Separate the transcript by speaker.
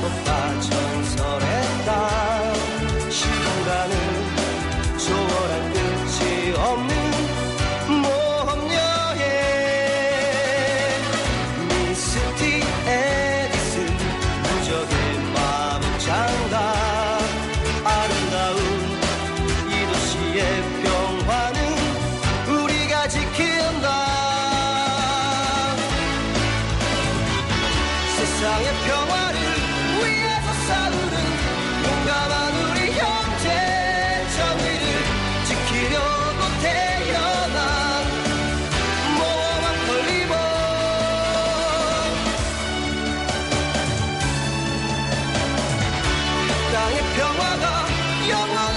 Speaker 1: 마법과 전설했다 시간은 초월한 끝이 없는 모험여행 미스티 에디슨 무적의 마법장단. 아름다운 이 도시의 평화는 우리가 지킨다. 세상의 평화를 위해서 싸우는 용감한 우리 형제 정의를 지키려고 태어난 모험한 걸리버. 땅의 평화가 때까지